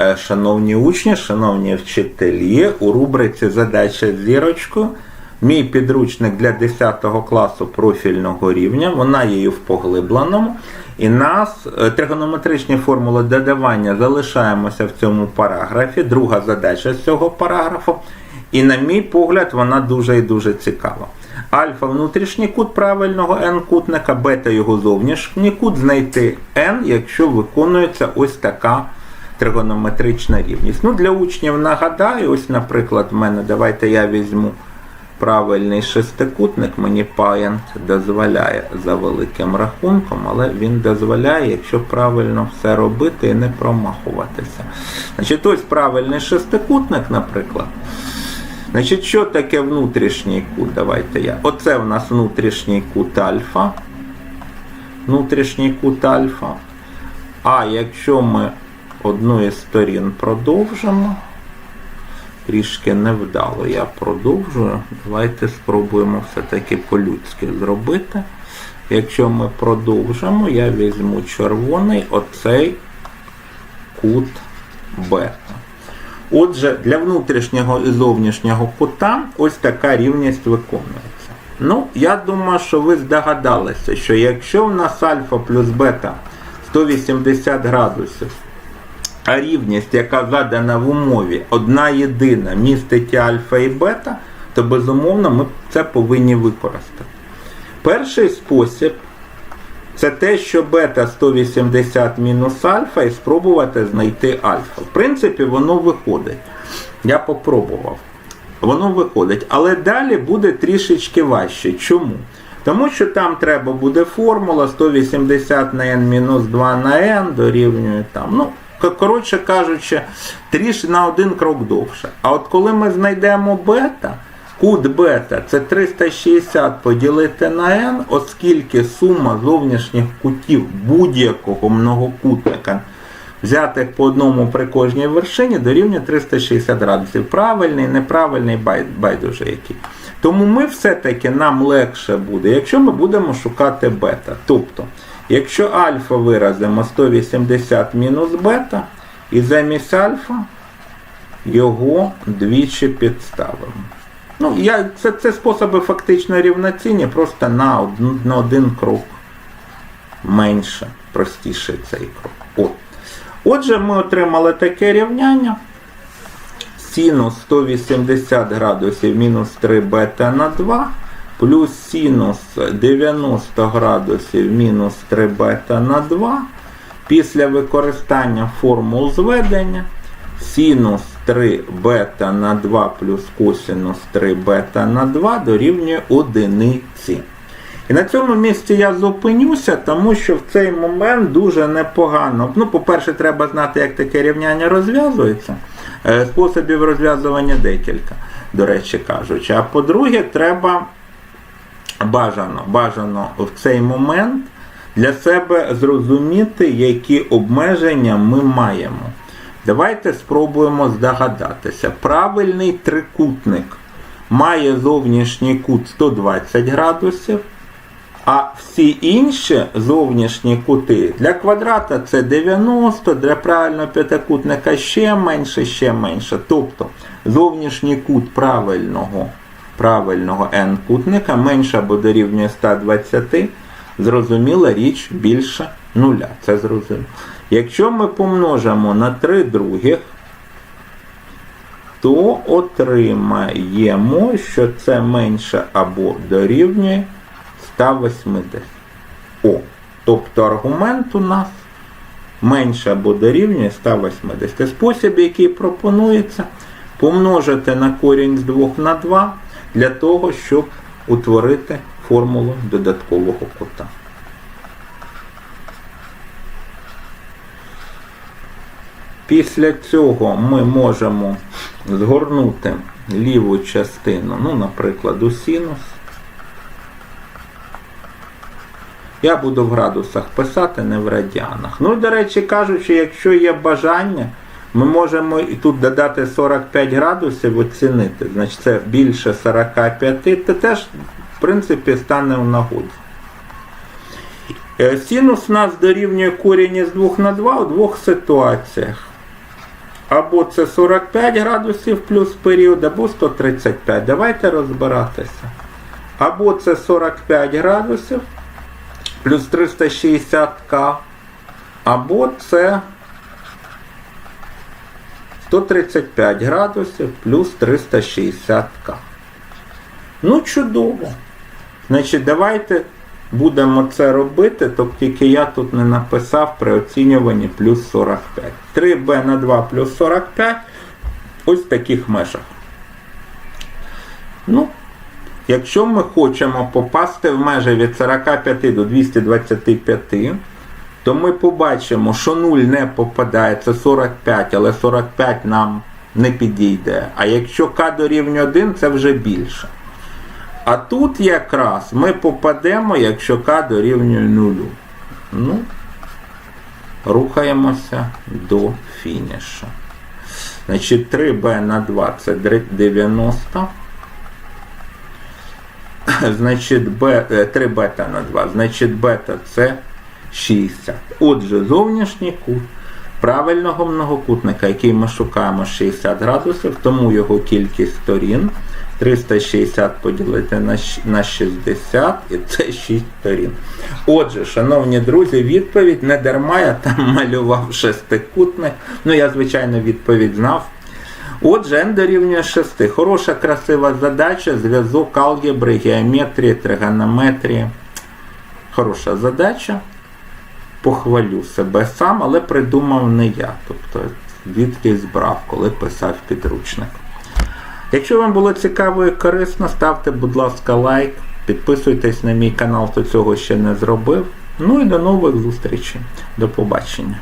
Е, Шановні учні, шановні вчителі, у рубриці Задача з зірочкою. Мій підручник для 10 класу профільного рівня, вона є в поглибленому. І нас е, тригонометричні формули додавання залишаємося в цьому параграфі. Друга задача з цього параграфу. І, на мій погляд, вона дуже і дуже цікава. Альфа внутрішній кут правильного n-кутника, бета його зовнішній кут, знайти n, якщо виконується ось така тригонометрична рівність. Ну, Для учнів нагадаю, ось, наприклад, в мене, давайте я візьму правильний шестикутник, мені Paint дозволяє за великим рахунком, але він дозволяє, якщо правильно все робити і не промахуватися. Значить, ось правильний шестикутник, наприклад. Значить, що таке внутрішній кут? Давайте я. Оце в нас внутрішній кут альфа. Внутрішній кут альфа. А якщо ми одну із сторін продовжимо, трішки невдало я продовжую. Давайте спробуємо все-таки по-людськи зробити. Якщо ми продовжимо, я візьму червоний оцей кут бета. Отже, для внутрішнього і зовнішнього кута ось така рівність виконується. Ну, я думаю, що ви здогадалися, що якщо в нас альфа плюс бета 180 градусів, а рівність, яка задана в умові, одна єдина, містить альфа і бета, то безумовно ми це повинні використати. Перший спосіб це те, що бета 180 мінус альфа і спробувати знайти альфа. В принципі, воно виходить. Я попробував. Воно виходить. Але далі буде трішечки важче. Чому? Тому що там треба буде формула 180 на n мінус 2 на n дорівнює там. Ну, коротше кажучи, тріш на один крок довше. А от коли ми знайдемо бета, кут бета це 360 поділити на n, оскільки сума зовнішніх кутів будь-якого многокутника взятих по одному при кожній вершині дорівнює 360 градусів. Правильний, неправильний, байдуже який. Тому ми все-таки нам легше буде, якщо ми будемо шукати бета. Тобто, якщо альфа виразимо 180 мінус бета, і замість альфа його двічі підставимо. Ну, я, це, це способи фактично рівноцінні, просто на, одну, на один крок менше, простіше цей крок. От. Отже, ми отримали таке рівняння. Синус 180 градусів мінус 3 бета на 2, плюс синус 90 градусів мінус 3 бета на 2. Після використання формул зведення синус 3 бета на 2 плюс косинус 3 бета на 2 дорівнює одиниці. І на цьому місці я зупинюся, тому що в цей момент дуже непогано. Ну, по-перше, треба знати, як таке рівняння розв'язується. Е, Способів розв'язування декілька, до речі кажучи. А по-друге, треба бажано, бажано в цей момент для себе зрозуміти, які обмеження ми маємо. Давайте спробуємо здогадатися. Правильний трикутник має зовнішній кут 120 градусів. А всі інші зовнішні кути для квадрата це 90, для правильного п'ятикутника ще менше, ще менше. Тобто зовнішній кут правильного правильного n-кутника менше або дорівнює 120, зрозуміла річ більше нуля. Це зрозуміло. Якщо ми помножимо на 3 других, то отримаємо, що це менше або дорівнює 180. О, тобто аргумент у нас менше або дорівнює 180. Спосіб, який пропонується, помножити на корінь з 2 на 2 для того, щоб утворити формулу додаткового кута. Після цього ми можемо згорнути ліву частину, ну, наприклад, у синус. Я буду в градусах писати, не в радіанах. Ну, до речі, кажучи, якщо є бажання, ми можемо і тут додати 45 градусів, оцінити. Значить, це більше 45, то теж, в принципі, стане в нагоді. Е, Синус у нас дорівнює корінь із 2 на 2 у двох ситуаціях. Або це 45 градусів плюс період, або 135. Давайте розбиратися. Або це 45 градусів плюс 360К, або це 135 градусів плюс 360К. Ну, чудово. Значить, давайте будемо це робити, тобто тільки я тут не написав при оцінюванні плюс 45. 3b на 2 плюс 45 ось в таких межах. Ну, якщо ми хочемо попасти в межі від 45 до 225, то ми побачимо, що 0 не попадає, це 45, але 45 нам не підійде. А якщо k дорівнює 1, це вже більше. А тут якраз ми попадемо, якщо k дорівнює 0. Ну, рухаємося до фінішу. Значить, 3b на 2 це 90. Значить, b, 3 бета на 2. Значить, бета це 60. Отже, зовнішній кут правильного многокутника, який ми шукаємо 60 градусів, тому його кількість сторін 360 поділити на на 60 і це 6 сторін. Отже, шановні друзі, відповідь не дарма я там малював шестикутник. Ну, я, звичайно, відповідь знав. Отже, n дорівнює 6. Хороша, красива задача, зв'язок алгебри, геометрії, тригонометрії. Хороша задача. Похвалю себе сам, але придумав не я. Тобто, звідки збрав, коли писав підручник. Якщо вам було цікаво і корисно, ставте, будь ласка, лайк, підписуйтесь на мій канал, хто цього ще не зробив. Ну і до нових зустрічей. До побачення.